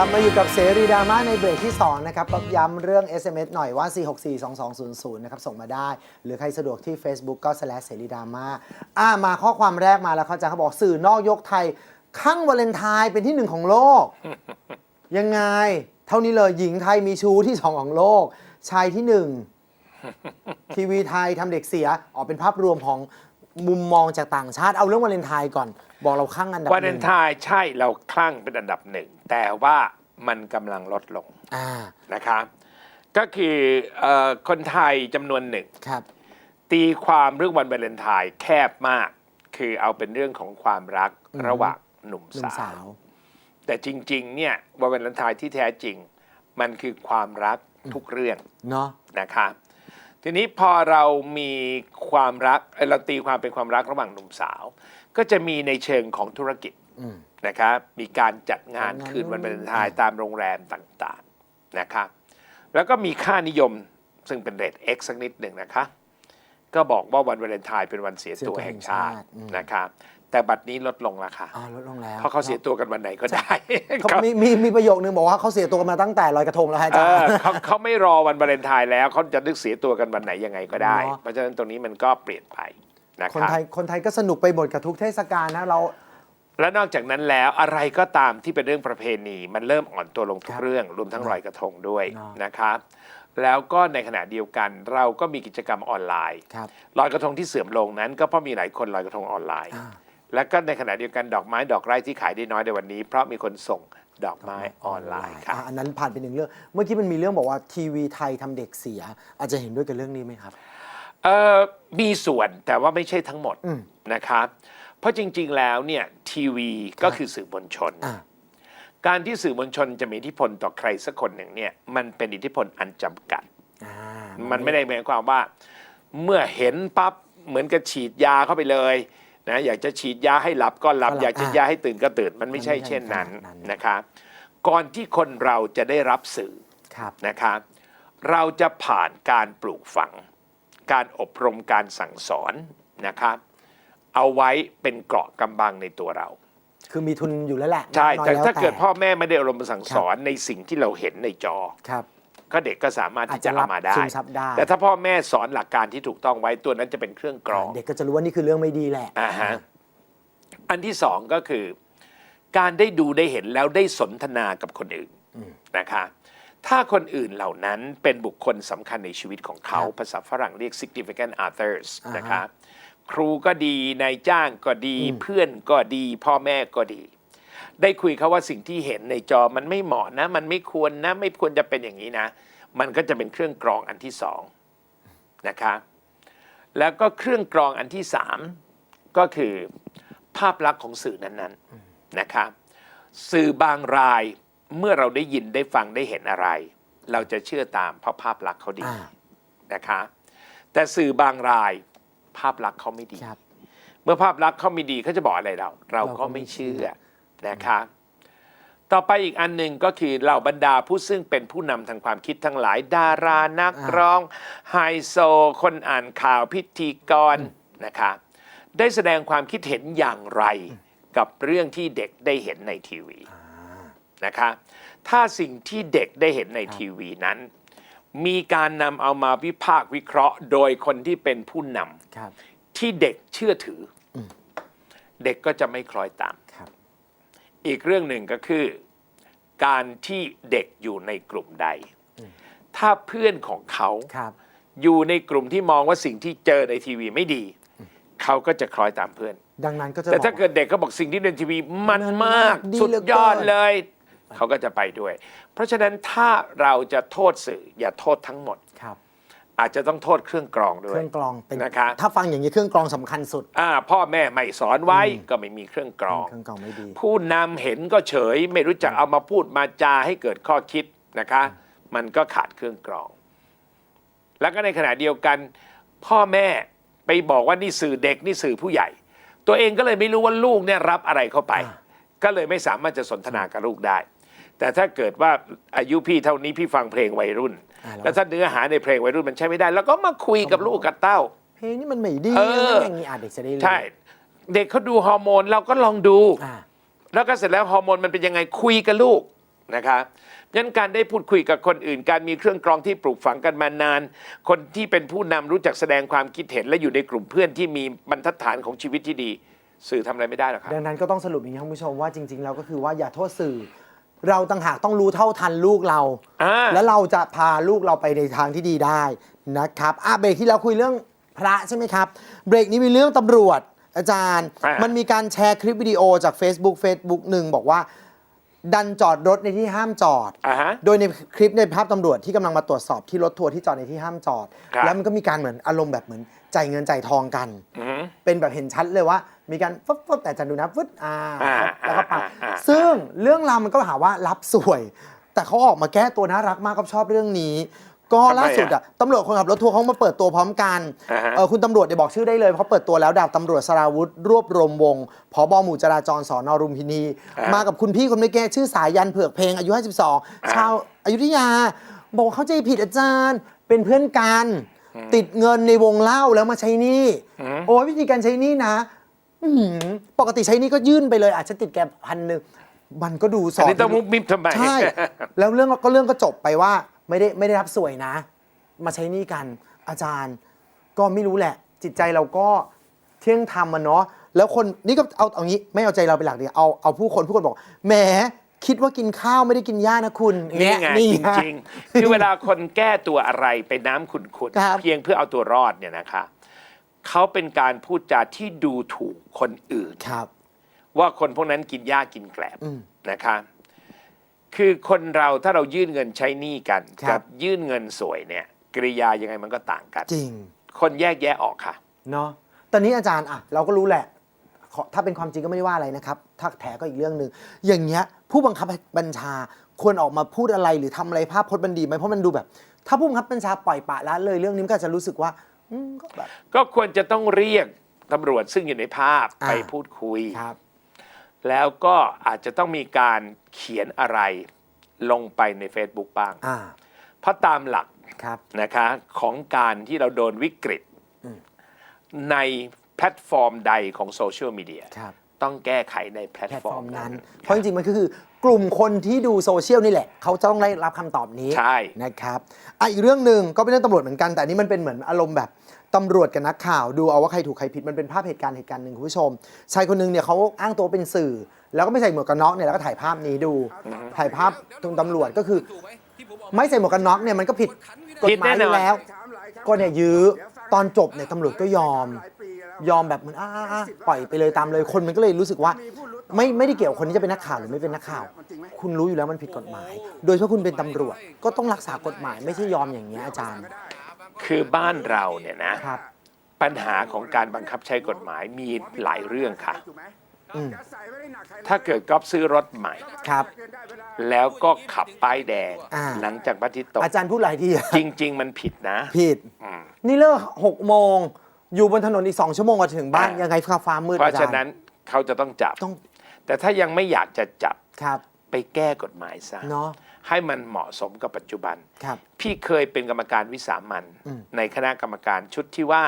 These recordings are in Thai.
ลับมาอยู่กับเสรีดราม่าในเบรกที่ 2 นะครับก็ย้ำเรื่อง SMS หน่อยว่า 4642200 นะครับ ส่งมาได้ หรือใครสะดวกที่ Facebook ก็ slash เสรีดราม่าอ่ามาข้อความแรกมาแล้วเขาจะเขาบอกสื่อนอกยกไทยข้างวาเลนไทน์เป็นที่หนึ่งของโลก ยังไง เท่านี้เลยหญิงไทยมีชู้ที่สองของโลก ชายที่หนึ่งทีวีไทยทำเด็กเสีย ออกเป็นภาพรวมของ มุมมองจากต่างชาติเอาเรื่องวาเลนไทน์ก่อน บอกเราข้างอันดับวาหเลนึ่นงไทน์ใช่เราคลั่งเป็นอันดับหนึ่ง แต่ว่ามันกำลังลดลงอ่านะครับก็คือเออคนไทยจำนวนหนึ่ง ครับ ตีความเรื่องวันวาเลนไทน์แคบมาก คือเอาเป็นเรื่องของความรักอืม ระหว่างหนุ่มหนุ่มสาสาววแต่จริงๆ เนี่ยวันวาเลนไทน์ที่แท้จริง มันคือความรักทุกเรื่องเนาะนะครับ ทีนี้พอเรามีความรักเอ่อเราตีความเป็นความรักระหว่างหนุ่มสาว ก็จะมีในเชิงของธุรกิจอืม นะครับมีการจัดงานจัดงานคืนวันนู่วานเลนไทน์อ่าตามโรงแรมต่างๆนะครับแล้วก็มีค่านิยมซึ่งเป็นเรท X สักนิดหนึ่งนะคะ ก็บอกว่าวันวาเลนไทน์เป็นวันเสียตัวแห่งชาตินะครับ แต่บัดนี้ลดลงแล้วค่ะอ่าลดลงแล้วเพราะเขาเสียตัวกันวันไหนก็ได้เขามีมีมีประโยคนึงบอกว่าเขาเสียตัวมาตั้งแต่ลอยกระทงแล้วฮะอาเอจารอย์เขาเขาไม่รอวันวาเลนไทน์แล้วเขาจะนึกเสียตัวกันวันไหนยังไงก็ได้เนอะเพราะฉะนั้นตรงนี้มันก็เปลี่ยนไปนะคนครับไทยคนไทยก็สนุกไปหมดกับทุกเทศกาลนะเราและนอกจากนั้นแล้วอะไรก็ตามที่เป็นเรื่องประเพณี มันเริ่มอ่อนตัวลงทุคกรับเรื่อง รวมทั้งลอยกระทงด้วยเนอะนะครับแล้วก็ในขณะเดียวกันเราก็มีกิจกรรมออนไลน์ครับลอยกระทงที่เสื่อมลงนั้น ก็เพราะมีหลายคนลอยกระทงออนไลน์อ่า และก็ในขณะเดียวกันดอกไม้ดอกไร่ที่ขายได้น้อยในวันนี้ เพราะมีคนส่งดอกไม้ออนไลน์ครับ อะอันนั้นผ่านไปหนึ่งเรื่อง เมื่อกี้มันมีเรื่องบอกว่าทีวีไทยทำเด็กเสีย อาจจะเห็นด้วยกับเรื่องนี้ไหมครับ เออมีส่วนแต่ว่าไม่ใช่ทั้งหมดอืม นะครับ เพราะจริงๆแล้วเนี่ยทีวีก็คือสื่อมวลชน อ่าการที่สื่อมวลชนจะมีอิทธิพลต่อใครสักคนหนึ่งเนี่ยมันเป็นอิทธิพลอันจำกัด อ่ามันไม่ได้หมายความว่า เมื่อเห็นปั๊บเหมือนกับฉีดยาเข้าไปเลย นะอยากจะฉีดยาให้หลับก็หลับอยากจะยาให้ตื่นก็ตื่น มันไม่ใช่เช่นนั้นนะครับก่อนที่คนเราจะได้รับสื่อ ครับ นะครับเราจะผ่านการปลูกฝัง การอบรมการสั่งสอนนะครับเอาไว้เป็นเกราะกำบังในตัวเรา คือมีทุนอยู่แล้วแหละใช่ น้อยแต่ล้วถ้าเกิดพ่อแม่ไม่ได้อบรมสั่งสอนในสิ่งที่เราเห็นในจอ ครับ ก็เด็กก็สามารถที่จะอาจจะรับเอามาได้ ซึมซับได้ แต่ถ้าพ่อแม่สอนหลักการที่ถูกต้องไว้ตัวนั้นจะเป็นเครื่องกรอง เด็กก็จะรู้ว่านี่คือเรื่องไม่ดีแหละ อ่าฮะอันที่สองก็คือ การได้ดูได้เห็นแล้วได้สนทนากับคนอื่นนะคะ ถ้าคนอื่นเหล่านั้นเป็นบุคคลสำคัญในชีวิตของเขาครับภาษาฝรั่งเรียก significant others อ่าฮะ นะคะ ครูก็ดีนายจ้างก็ดี เพื่อนก็ดี พ่อแม่ก็ดี ได้คุยเขาว่าสิ่งที่เห็นในจอมันไม่เหมาะนะ มันไม่ควรนะ ไม่ควรจะเป็นอย่างนี้นะ มันก็จะเป็นเครื่องกรองอันที่สองนะคะแล้วก็เครื่องกรองอันที่สามก็คือภาพลักษณ์ของสื่อนั้นๆนะคะสื่อบางรายเมื่อเราได้ยินได้ฟังได้เห็นอะไร เราจะเชื่อตามเพราะภาพลักษณ์เขาดีอ่านะคะแต่สื่อบางรายภาพลักษณ์เขาไม่ดีครับเมื่อภาพลักษณ์เขาไม่ดีเขาจะบอกอะไรเรา เราก็ไม่เชื่อ นะคะต่อไปอีกอันหนึ่งก็คือเหล่าบรรดาผู้ซึ่งเป็นผู้นำทางความคิดทั้งหลาย ดารานักอ่าร้องไฮโซ คนอ่านข่าวพิธีกรนะคะได้แสดงความคิดเห็นอย่างไรกับเรื่องที่เด็กได้เห็นในทีวีนะคะถ้าสิ่งที่เด็กได้เห็นในทีวีนั้น มีการนำเอามาวิพากษ์วิเคราะห์ โดยคนที่เป็นผู้นำครับที่เด็กเชื่อถืออเด็กก็จะไม่คล้อยตามครับ อีกเรื่องหนึ่งก็คือ การที่เด็กอยู่ในกลุ่มใด ถ้าเพื่อนของเขาครับอยู่ในกลุ่มที่มองว่าสิ่งที่เจอในทีวีไม่ดี เขาก็จะคล้อยตามเพื่อน ดังนั้นก็จะแต่ถ้าบอกเกิดเด็กเขาบอกสิ่งที่ในทีวีมันมากดีสุดเหลือเกินยอดเลย เขาก็จะไปด้วย เพราะฉะนั้นถ้าเราจะโทษสื่ออย่าโทษทั้งหมดครับ อาจจะต้องโทษเครื่องกรองด้เควยรื่องกรองเป็นนะครับถ้าฟังอย่างนี้เครื่องกรองสำคัญสุด อ่าพ่อแม่ไม่สอนไว้ก็ไม่มีเครื่องกรอง เครื่องกรองไม่ดี ผู้นำเห็นก็เฉย ไม่รู้จักเอามาพูดมาจาให้เกิดข้อคิดนะคะ มันก็ขาดเครื่องกรอง แล้วก็ในขณะเดียวกัน พ่อแม่ไปบอกว่านี่สื่อเด็กนี่สื่อผู้ใหญ่ ตัวเองก็เลยไม่รู้ว่าลูกเนี่ยรับอะไรเข้าไปอ่าก็เลยไม่สามารถจะสนทนากับลูกได้ แต่ถ้าเกิดว่าอายุพี่เท่านี้พี่ฟังเพลงวัยรุ่นอ่าแล้วแล้วถ้าเนื้อหาในเพลงวัยรุ่นมันใช้ไม่ได้ แล้วก็มาคุยกับลูกกับเต้า เพลงนี้มันไม่ดีเอออย่างนี้อาจเด็กจะได้รู้ใช่ เด็กเขาดูฮอร์โมนเราก็ลองดูอ่าแล้วก็เสร็จแล้วฮอร์โมนมันเป็นยังไงคุยกับลูกนะครับงั้นการได้พูดคุยกับคนอื่น การมีเครื่องกรองที่ปลูกฝังกันมานาน คนที่เป็นผู้นำรู้จักแสดงความคิดเห็นและอยู่ในกลุ่มเพื่อนที่มีบรรทัดฐานของชีวิตที่ดี สื่อทำอะไรไม่ได้หรอกครับ ดังนั้นก็ต้องสรุปอย่างนี้ท่านผู้ชมว่าจริงๆแล้วก็คือว่าอย่าโทษสื่อ เราต่างหากต้องรู้เท่าทันลูกเรา อ่า แล้วเราจะพาลูกเราไปในทางที่ดีได้นะครับอะเบรกที่แล้วคุยเรื่องพระใช่ไหมครับ เบรกนี้มีเรื่องตำรวจอาจารย์ อ่ามั มันมีการแชร์คลิปวิดีโอจาก Facebook Facebook หนึ่งบอกว่า ดันจอดรถในที่ห้ามจอด อ่าฮะ โดยในคลิปในภาพตำรวจที่กำลังมาตรวจสอบที่รถทัวร์ที่จอดในที่ห้ามจอด ครับแล้วมันก็มีการเหมือนอารมณ์แบบเหมือน จ่ายเงินจ่ายทองกัน อือหือเป็นแบบเห็นชัดเลยว่า มีการฟึบฟึบแต่อาจันดูนะฟึดอ่าอ่าแล้วก็ปัดอ่าอ่า ซึ่งเรื่องราวมันก็หาว่ารับสวย แต่เขาออกมาแก้ตัวน่ารักมากก็ชอบเรื่องนี้ ก็ล่าสุดอะตำรวจคนขับรถทัวร์เขามาเปิดตัวพร้อมกัน อ่าฮะ เออคุณตำรวจเดี๋ยวบอกชื่อได้เลยเพราะเปิดตัวแล้วดาบตำรวจสราวุธ รวบรวมวงผบหมู่จราจรสอนอรุมพินีมากับคุณพี่คนไม่แก้ชื่อสายันเผือกเพลงอายุ 52 ชาวอายุทยา บอกว่าเข้าใจผิดอาจารย์เป็นเพื่อนกัน ติดเงินในวงเล่าแล้วมาใช้หนี้โอ้ยวิธีการใช้หนี้นะอื้อหือปกติใช้หนี่ก็ยื่นไปเลยอาจจะติดแกพันหนึ่งมันก็ดูสอัอนนนี้ต้องมุกมิบทำไมใช่แล้วเรื่องก็เรื่องก็จบไปว่า ไม่ได้ไม่ได้รับสวยนะ มาใช้หนี่กัน อาจารย์ ก็ไม่รู้แหละ จิตใจเราก็เที่ยงธรรมมันเนาะแล้วคนนี่ก็เอาเอางี้ไม่เอาใจเราเป็นหลักดีเอาเอาผู้คนผู้คนบอกแหม คิดว่ากินข้าวไม่ได้กินหญ้านะคุณนี่ไงนี่จริงๆคือเวลาคนแก้ตัวอะไรไปน้ำขุนครับ ๆ เพียงเพื่อเอาตัวรอดเนี่ยนะคะเขาเป็นการพูดจาที่ดูถูกคนอื่น ครับ ว่าคนพวกนั้นกินหญ้ากินแกลบอืมครักับยื่นเงินสวยเนี่ยกริยายังไงมันก็ต่างกัน จริง คนแยกแยะออกค่ะ เนาะตอนนี้อาจารย์อะ เราก็รู้แหละ ขอถ้าเป็นความจริงก็ไม่ได้ว่าอะไรนะครับ ถ้าแถก็อีกเรื่องหนึ่งอย่างเงี้ยผู้บังคับบัญชาควรออกมาพูดอะไรหรือทำอะไรภาพพจน์มันดีไหมเพราะมันดูแบบ ถ้าผู้บังคับบัญชาปล่อยปละละเลยเรื่องนี้มันก็จะรู้สึกว่าอืมก็แบบ ก็ควรจะต้องเรียกตำรวจซึ่งอยู่ในภาพอ่า ไปพูดคุย ครับ แล้วก็อาจจะต้องมีการเขียนอะไรลงไปใน Facebook บ้าง อ่าเพราะตามหลักครับ นะคะของการที่เราโดนวิกฤต อืม ใน แพลตฟอร์มใดของโซเชียลมีเดียครับ ต้องแก้ไขในแพลตแพลตฟฟออร์ร์มมนั้นั้น น เพราะจริงๆ มันก็คือกลุ่มคนที่ดูโซเชียลนี่แหละ เขาจะต้องได้รับคำตอบนี้ใช่ นะครับอะอีกเรื่องหนึ่งก็เป็นเรื่องตำรวจเหมือนกันแต่อันนี้มันเป็นเหมือนอารมณ์แบบตำรวจกับนักข่าว ดูเอาว่าใครถูกใครผิดมันเป็นภาพเหตุการณ์เหตุการณ์หนึ่งคุณผู้ชมชายคนหนึงเนี่ยเขาอ้างตัวเป็นสื่อ แล้วก็ไม่ใส่หมวกกันน็อกเนี่ยแล้วก็ถ่ายภาพนี้ดู ถ่ายภาพตรงตำรวจก็คือ ไม่ใส่หมวกกันน็อกเนี่ยมันก็ผิดกฎหมายอยู่แล้ว ก็เนี่ยยื้อตอนจบเนี่ยตำรวจก็ยอม ยอมแบบเหมือนอ่าๆๆปล่อยไปเลยตามเลยคนมันก็เลยรู้สึกว่า ไม่ไม่ได้เกี่ยวกับคนที่จะเป็นนักข่าวหรือไม่เป็นนักข่าว คุณรู้อยู่แล้วมันผิดกฎหมาย โดยเฉพาะคุณเป็นตำรวจก็ต้องรักษากฎหมายไม่ใช่ยอมอย่างนี้ยอาจารย์คือบ้านเราเนี่ยนะ ครับ ปัญหาของการบังคับใช้กฎหมายมีหลายเรื่องค่ะ อืมถ้าเกิดก๊อฟซื้อรถใหม่ ครับ แล้วก็ขับป้ายแดง อ่า หลังจากพระอาทิตย์ตกอาจารย์พูดหลายทีอะจริง ๆ มันผิดนะผิด อืมนี่เลิกหกโมง อยู่บนถนนอีกสองชั่วโมงกว่าจะถึงบ้านอ่ายัยังไงฟ้าฟ้ามืดเพราะอาจารฉะย์นั้นเขาจะต้องจับ ต้องแต่ถ้ายังไม่อยากจะจับครับไปแก้กฎหมายซะเนาะให้มันเหมาะสมกับปัจจุบัน ครับ พี่เคยเป็นกรรมการวิสามันอืม ในคณะกรรมการชุดที่ว่า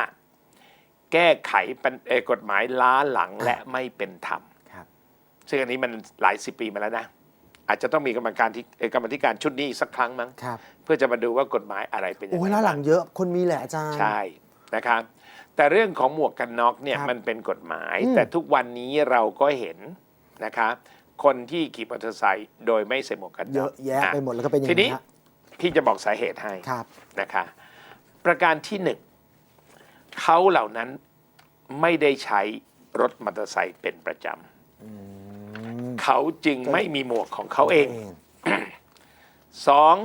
แก้ไขปัญเอ่อกฎหมายล้าหลังและไม่เป็นธรรม ครับ ซึ่งอันนี้มันหลายสิบปีมาแล้วนะ อาจจะต้องมีกรรมการที่เอ่อกรรมธิการชุดนี้อีกสักครั้งมั้ง ครับ เพื่อจะมาดูว่ากฎหมายอะไรเป็นยังโอ้ยไงแล้วหลังเยอะคนมีแหละอาจารย์ ใช่นะครับ แต่เรื่องของหมวกกันน็อกเนี่ยครับมันเป็นกฎหมาย อืม แต่ทุกวันนี้เราก็เห็นนะคะ คนที่ขี่มอเตอร์ไซค์โดยไม่ใส่หมวกกันน็เยอกอะแยะไปหมดแล้วก็เป็นอย่างทีนี้นี้ฮะพี่จะบอกสาเหตุให้ครับ นะคะ ประการที่หนึ่งเขาเหล่านั้นไม่ได้ใช้รถมอเตอร์ไซค์เป็นประจำเขาจึงไม่มีหมวกของเขาเอง สอง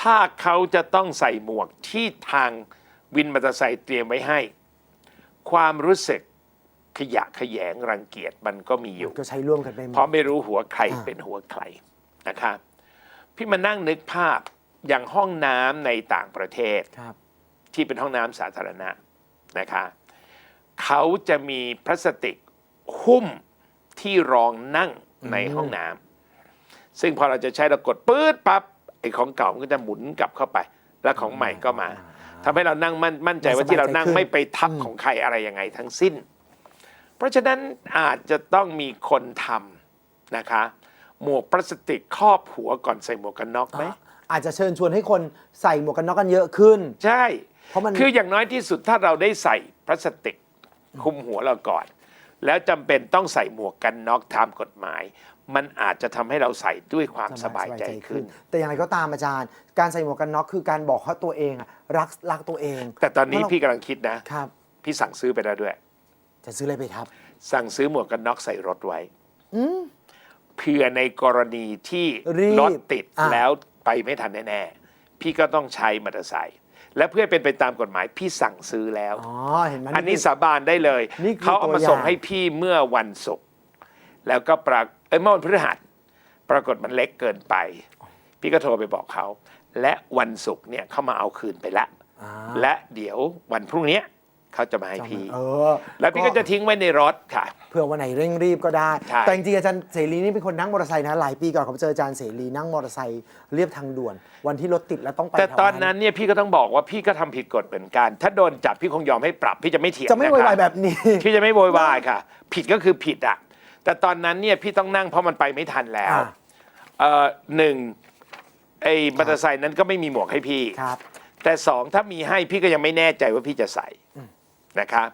ถ้าเขาจะต้องใส่หมวกที่ทาง วินมอเตอร์ไซค์เตรียมไว้ให้ ความรู้สึกขยะแขยงรังเกียจมันก็มีอยู่ ก็ใช้ร่วมกันไปหมด เพราะไม่รู้หัวใครอ่า เป็นหัวใครนะครับพี่มานั่งนึกภาพอย่างห้องน้ำในต่างประเทศ ครับ ที่เป็นห้องน้ำสาธารณะนะคะ เขาจะมีพลาสติกหุ้มที่รองนั่งในห้องน้ำซึ่งพอเราจะใช้เรากดปื๊ดปั๊บไอ้ของเก่ามันก็จะหมุนกลับเข้าไป แล้วของใหม่ก็มา ทำให้เรานั่งมั่นมั่นใจว่าที่เรานั่งไม่ไปทับของใครอะไรยังไงทั้งสิ้น เพราะฉะนั้นอาจจะต้องมีคนทำนะคะ หมวกพลาสติกครอบหัวก่อนใส่หมวกกันน็อกไหมอาจจะเชิญชวนให้คนใส่หมวกกันน็อกกันเยอะขึ้น ใช่เพราะมันคืออย่างน้อยที่สุดถ้าเราได้ใส่พลาสติกคลุมหัวเราก่อน แล้วจำเป็นต้องใส่หมวกกันน็อกตามกฎหมาย มันอาจจะทำให้เราใส่ด้วยความสบายใจขึ้น แต่อย่างไรก็ตามอาจารย์ การใส่หมวกกันน็อกคือการบอกว่าตัวเองอะรักรักตัวเองแต่ตอนนี้เพราะเราพี่กำลังคิดนะ ครับ พี่สั่งซื้อไปแล้วด้วย จะซื้ออะไรไปครับ สั่งซื้อหมวกกันน็อกใส่รถไว้เผื่อในกรณีที่รีบรถติดอะ แล้วไปไม่ทันแน่ๆพี่ก็ต้องใช้มอเตอร์ไซค์และเพื่อเป็นไปตามกฎหมายพี่สั่งซื้อแล้ว อ๋อเห็นไหม อันนี้สาบานได้เลย นี่คือเขาเอามาตัวอย่างส่งให้พี่เมื่อวันศุกร์แล้วก็ปรากเอ้ยเมื่อวันพฤหัส ปรากฏมันเล็กเกินไป พี่ก็โทรไปบอกเขา และวันศุกร์เนี่ยเขามาเอาคืนไปละ อ่าและเดี๋ยววันพรุ่งเนี้ยเขาจะมาให้พี่ เออแล้วพี่ก็จะทิ้งไว้ในรถค่ะ เผื่อวันไหนเร่งรีบก็ได้ ใช่ แต่จริงๆอาจารย์เสรีนี่เป็นคนนั่งมอเตอร์ไซค์นะหลายปีก่อนผมเจออาจารย์เสรีนั่งมอเตอร์ไซค์เรียบทางด่วน วันที่รถติดแล้วต้องไปแต่ถวตอนนั้นเนี่ยพี่ก็ต้องบอกว่าพี่ก็ทำผิดกฎเหมือนกัน ถ้าโดนจับพี่คงยอมให้ปรับพี่จะไม่เถียงจะไม่นโวคยวายแบบนี้ พี่จะไม่โวยวายค่ะ ผิดก็คือผิดอะ แต่ตอนนั้นเนี่ยพี่ต้องนั่งเพราะมันไปไม่ทันแล้ว อ่า เอ่อหนึ่งไอ้มอเตอร์ไซค์นั้นก็ไม่มีหมวกให้พี่ ครับ แต่สองถ้ามีให้พี่ก็ยังไม่แน่ใจว่าพี่จะใส่นะครับ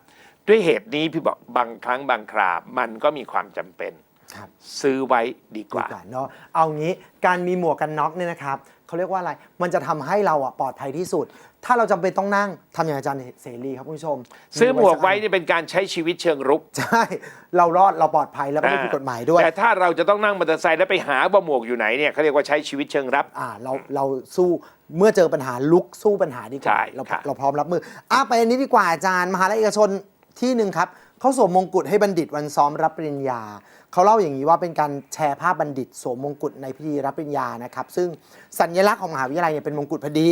ด้วยเหตุนี้พี่บอกบางครั้งบางครา มันก็มีความจำเป็น ครับ ซื้อไว้ดีกดีว่า กว่าเนาะเอางี้การมีหมวกกันน็อกเนี่ยนะครับ เขาเรียกว่าอะไร มันจะทำให้เราอะปลอดภัยที่สุด ถ้าเราจำเป็นต้องนั่งทำอย่างอาจารย์เสรีครับคุณผู้ชมซื้อหมวกไว้สันี่เป็นการใช้ชีวิตเชิงรุกใช่ เรารอดเราปลอดภัยแล้วก็ไม่ผิดกฎหมายด้วย แต่ถ้าเราจะต้องนั่งมอเตอร์ไซค์แล้วไปหาว่าหมวกอยู่ไหนเนี่ยเขาเรียกว่าใช้ชีวิตเชิงรับ อ่าเราเราสู้เมื่อเจอปัญหาลุกสู้ปัญหาดีกใช่ว่าเราครับ เราพร้อมรับมืออะไปอันนี้ดีกว่าอาจารย์ มหาลัยเอกชนที่หนึ่งครับเขาสวมมงกุฎให้บัณฑิตวันซ้อมรับปริญญา เขาเล่าอย่างนี้ว่าเป็นการแชร์ภาพบัณฑิตสวมมงกุฎในพิธีรับปริญญานะครับ ซึ่งสัญลักษณ์ของมหาวิทยาลัยเนี่ยเป็นมงกุฎพอดี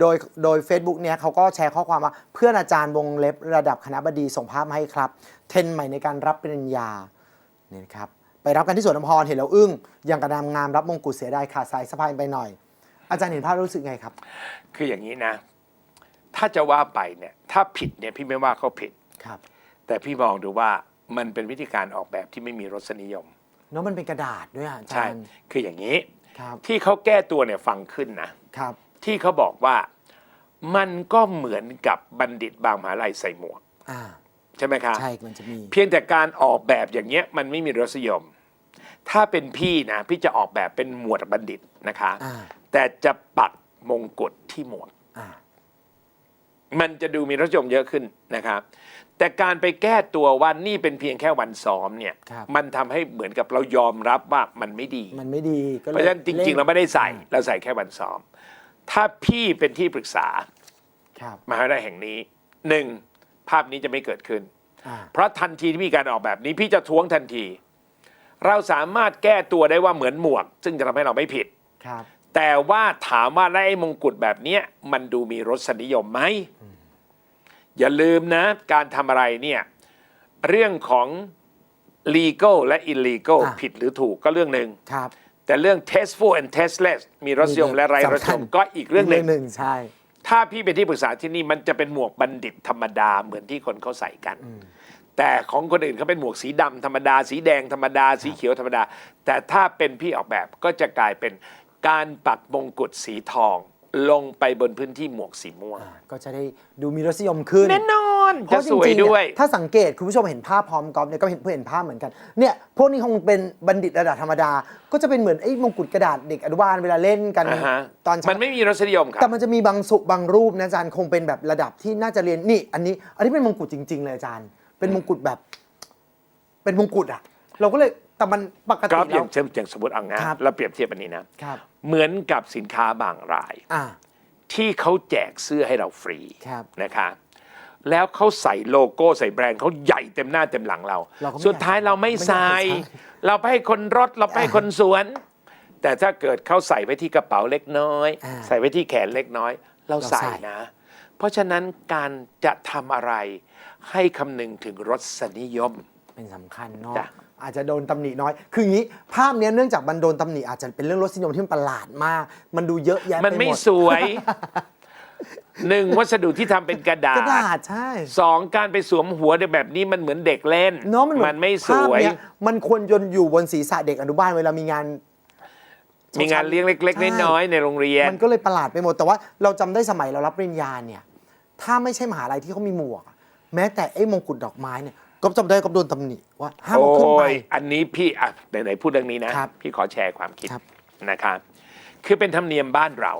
โดยโดย Facebook เนี่ยเขาก็แชร์ข้อความว่าเพื่อนอาจารย์วงเล็บระดับคณะบดีส่งภาพมาให้ครับ เทรนด์ใหม่ในการรับปริญญานี่นะครับไปรับกันที่สวนน้ำพรเห็นแล้วอึ้งอย่างกระนำงามรับมงกุฎเสียดายขาดสายสะพายไปหน่อย อาจารย์เห็นภาพรู้สึกไงครับ คืออย่างนี้นะ ถ้าจะว่าไปเนี่ยถ้าผิดเนี่ยพี่ไม่ว่าเขาผิดครับ แต่พี่มองดูว่า มันเป็นวิธีการออกแบบที่ไม่มีรสนิยม เนาะมันเป็นกระดาษด้วยอะอาใช่จารย์คืออย่างนี้ ครับที่เขาแก้ตัวเนี่ยฟังขึ้นนะ ครับ ที่เขาบอกว่ามันก็เหมือนกับบัณฑิตบางมหาลัยใส่หมวก อ่า ใช่ไหมครับ ใช่มันจะมี เพียงแต่การออกแบบอย่างเงี้ยมันไม่มีรสนิยม ถ้าเป็นพี่นะ พี่จะออกแบบเป็นหมวดบัณฑิตนะคะ อ่า แต่จะปักมงกุฎที่หมวก อ่า มันจะดูมีรสนิยมเยอะขึ้นนะครับ แต่การไปแก้ตัวว่านี่เป็นเพียงแค่วันซ้อมเนี่ย ครับ มันทำให้เหมือนกับเรายอมรับว่ามันไม่ดี มันไม่ดีก็ลยเพราะฉะนั้นจริง ๆ เราไม่ได้ใส่อ่าเราใส่แค่วันซ้อม ถ้าพี่เป็นที่ปรึกษา ครับมหาวิทยาลัยแห่งนี้หนึ่งภาพนี้จะไม่เกิดขึ้น อ่าเพราะทันทีที่มีการออกแบบนี้พี่จะท้วงทันที เราสามารถแก้ตัวได้ว่าเหมือนหมวก ซึ่งจะทำให้เราไม่ผิด ครับแต่ว่าถามว่าแล้วไอ้มงกุฎแบบเนี้ยมันดูมีรสนิยมไหม อ ย่าลืมนะ การทำอะไรเนี่ย เรื่องของ legal และ illegal อะ ผิดหรือถูกก็เรื่องหนึ่ง ครับแต่เรื่อง tasteful and tasteless มีรสนิยมและไร้รสนิยมสำคัญก็อีกเรื่องหนึ่ง หนึ่งใช่ ถ้าพี่เป็นที่ปรึกษาที่นี่มันจะเป็นหมวกบัณฑิตธรรมดาเหมือนที่คนเขาใส่กัน แต่ของคนอื่นเขาเป็นหมวกสีดำธรรมดา สีแดงธรรมดา สีเขียวธรรมดา แต่ถ้าเป็นพี่ออกแบบก็จะกลายเป็นการปักมงกุฎสีทอง ลงไปบนพื้นที่หมวกสีม่วงอ่าก็จะได้ดูมีรสนิยมขึ้น แน่นอนเพจะราะจสวยริงๆเนี่ด้วย ถ้าสังเกตคุณผู้ชมเห็นภาพพร้อมกอล์ฟเนี่ยก็เห็นเพื่อเห็นภาพเหมือนกันเนี่ยพวกนี้คงเป็นบัณฑิตระดับธรรมดา ก็จะเป็นเหมือนไอ้มงกุฎกระดาษเด็กอนุบาลเวลาเล่นกันอ่าฮะตอนเช้า มันไม่มีรสนิยมครับแต่มันจะมีบางสุบางรูปนะอาจารย์คงเป็นแบบระดับที่น่าจะเรียนนี่ อันนี้ อันนี้เป็นมงกุฎจริง ๆ เลยอาจารย์ เป็นมงกุฎแบบ เป็นมงกุฎอะเราก็เลยแต่มันปกกติราฟอแล้ย่าว งเช่นอย่างสมมติเอางะครับ เราเปรียบเทียบอันนี้นะ ครับ เหมือนกับสินค้าบางราย อ่า ที่เขาแจกเสื้อให้เราฟรีครับนะคะ แล้วเขาใส่โลโก้ใส่แบรนด์เขาใหญ่เต็มหน้าเต็มหลังเรา เราก็ไม่สุดท้ายเราไม่อยากใส่ ไม่อยากใส่ เราไปให้คนรถเราไปให้คนสวน แต่ถ้าเกิดเขาใส่ไว้ที่กระเป๋าเล็กน้อย อ่าใส่ไว้ที่แขนเล็กน้อย เราเราใส่ใส่ นะ เพราะฉะนั้นการจะทำอะไรให้คำนึงถึงรสนิยม เป็นสำคัญเนาะจ้ะ อาจจะโดนตำหนิน้อย คืออย่างนี้ภาพเนี้ยเนื่องจากมันโดนตำหนิอาจจะเป็นเรื่องรสนิยมที่มันประหลาดมาก มันดูเยอะแยะมันไปหไม่มดสวย หนึ่งวัสดุที่ทำเป็นกระดากระษดาษ ใช่ สองการไปสวมหัวในแบบนี้มันเหมือนเด็กเล่นเนาะมันเหมือนไม่สภาพวย เนี้ยมันควรยนอยู่บนศีรษะเด็กอนุบาลเวลามีงาน มีงานเลี้ยงเล็ก ใช่ ๆ น้อยๆในโรงเรียน มันก็เลยประหลาดไปหมด แต่ว่าเราจำได้สมัยเรารับปริญญาเนี่ย ถ้าไม่ใช่มหาลัยที่เขามีหมวกอะแม้แต่ไอ้มงกุฎดอกไม้เนี่ย ก็จำได้ก็โดนตำหนิว่าห้ามโอ้เอาขึ้นไปยอันนี้พี่อะไหนๆพูดเรื่องนี้นะ ครับพี่ขอแชร์ความคิดครับ นะครับ คือเป็นธรรมเนียมบ้านเรา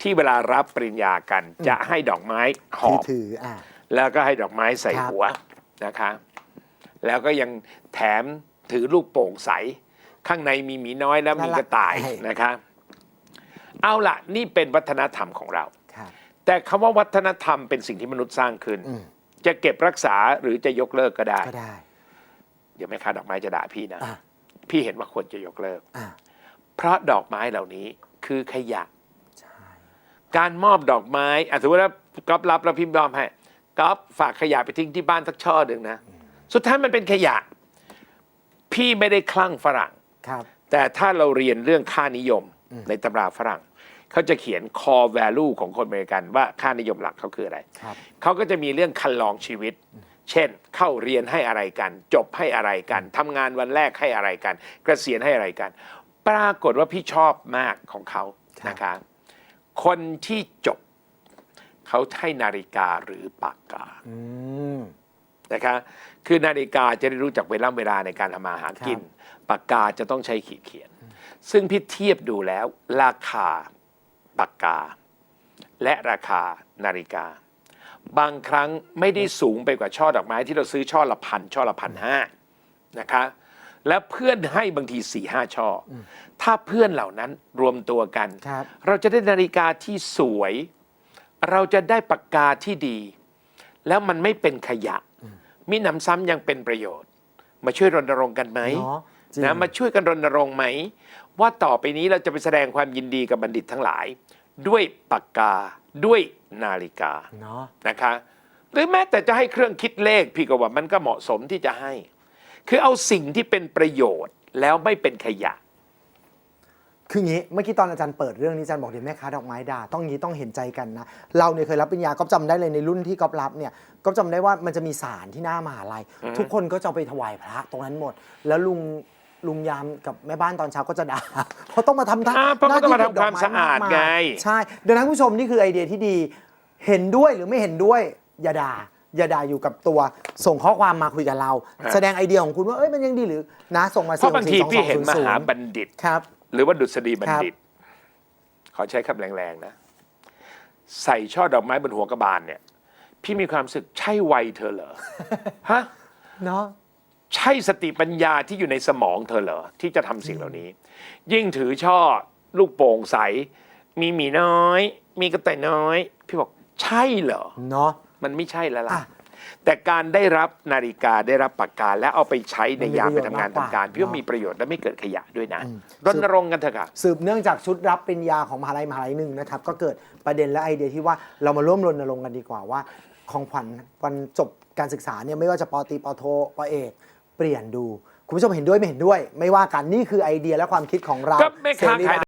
ที่เวลารับปริญญากันจะให้ดอกไม้หอที่บถืออ่า แล้วก็ให้ดอกไม้ใส่ครับ หัวนะคะ แล้วก็ยังแถมถือลูกโป่งใส ข้างในมีหมีน้อยแล้วมีกระต่ายนะคะ เอาล่ะ นี่เป็นวัฒนธรรมของเรา ครับ แต่คำว่าวัฒนธรรมเป็นสิ่งที่มนุษย์สร้างขึ้น อืม จะเก็บรักษาหรือจะยกเลิกก็ได้ ก็ได้ เดี๋ยวแม่ค้าดอกไม้จะด่าพี่นะ อ่าพี่เห็นว่าควรจะยกเลิก อ่าเพราะดอกไม้เหล่านี้คือขยะ ใช่การมอบดอกไม้อะถือว่าก๊อฟรับแล้วพี่ยอมให้ก๊อฟฝากขยะไปทิ้งที่บ้านสักช่อหนึ่งนะ สุดท้ายมันเป็นขยะ พี่ไม่ได้คลั่งฝรั่ง ครับ แต่ถ้าเราเรียนเรื่องค่านิยมในตำราฝรั่ง เขาจะเขียน core value ของคนอเมริกันว่าค่านิยมหลักเขาคืออะไรครับเขาก็จะมีเรื่องคันลองชีวิต เช่น เข้าเรียนให้อะไรกัน จบให้อะไรกันทำงานวันแรกให้อะไรกัน เกษียณให้อะไรกัน ปรากฏว่าพี่ชอบมากของเขาครับนะคะคนที่จบ เขาให้นาฬิกาหรือปากกาอืมนะคะคือนาฬิกาจะได้รู้จักเวลาเวลาในการทำมาหากิน ปากกาจะต้องใช้ขีดเขียน ซึ่งพี่เทียบดูแล้วราคา ปากกา และราคานาฬิกา บางครั้งไม่ได้สูงไปกว่าช่อดอกไม้ที่เราซื้อช่อละพันช่อละพันห้านะคะและเพื่อนให้บางทีสี่ห้าช่ออถ้าเพื่อนเหล่านั้นรวมตัวกันครับเราจะได้นาฬิกาที่สวย เราจะได้ปากกาที่ดี แล้วมันไม่เป็นขยะมิหนำซ้ำยังเป็นประโยชน์ มาช่วยรณรงค์กันไหมเนาะจริงนะมาช่วยกันรณรงค์ไหม ว่าต่อไปนี้เราจะไปแสดงความยินดีกับบัณฑิตทั้งหลาย ด้วยปากกาด้วยนาฬิกาเนาะนะคะ หรือแม้แต่จะให้เครื่องคิดเลขพี่ก็ว่ามันก็เหมาะสมที่จะให้ คือเอาสิ่งที่เป็นประโยชน์แล้วไม่เป็นขยะคืองี้เมื่อกี้ตอนอาจารย์เปิดเรื่องนี้อาจารย์บอกเดี๋ยวแม่ค้าดอกไม้ด่าต้องงี้ต้องเห็นใจกันนะ เราเนี่ยเคยรับปริญญาก็จำได้เลยในรุ่นที่ก๊อฟรับเนี่ยก็จำได้ว่ามันจะมีสารที่หน้ามหาลัย ทุกคนก็จะเอาไปถวายพระตรงนั้นหมด แล้วลุง ลุงยามกับแม่บ้านตอนเช้าก็จะด่า เพราะต้องมาทำอ่าเพราะเขาต้องมาหน้ทำความสะอาดไง ใช่ดังนั้นผู้ชมนี่คือไอเดียที่ดี เห็นด้วยหรือไม่เห็นด้วย อย่าด่า อย่าด่าอยู่กับตัว ส่งข้อความมาคุยกับเราฮะแสดงไอเดียของคุณว่าเอ้ยมันยังดีหรือนะส่งมาเพราะบางที464พี่เห็นมหา2200บัณฑิต ครับ หรือว่าดุษฎีบัณฑิต ขอใช้คำแรงๆนะ ใส่ช่อดอกไม้บนหัวกระบาลเนี่ย พี่มีความรู้สึกใช่วัยเธอเหรอ ฮะ เนาะ ใช่สติปัญญาที่อยู่ในสมองเธอเหรอที่จะทำสิ่งเหล่านี้ ยิ่งถือช่อ ลูกโป่งใส มีหมีน้อย มีกระต่ายน้อย พี่บอกใช่เหรอ เนาะ มันไม่ใช่แล้วล่ะ อะแต่การได้รับนาฬิกาได้รับปากกาและเอาไปใช้ในมันมียามไปประโยชน์ทำงานมากกว่าทำการ พี่ว่าเนอะมีประโยชน์และไม่เกิดขยะด้วยนะอืม รณรงค์กันเถอะค่ะ สืบเนื่องจากชุดรับปริญญาของมหาลัยมหาลัยหนึ่งนะครับ ก็เกิดประเด็นและไอเดียที่ว่าเรามาร่วมรณรงค์กันดีกว่าว่า ของขวัญวันจบการศึกษาเนี่ยไม่ว่าจะปอตรีปอโทปอเอก เปลี่ยนดู คุณผู้ชมเห็นด้วยไม่เห็นด้วย ไม่ว่ากันนี่คือไอเดียและความคิดของเราก็แม่ค้าเสรี ขาย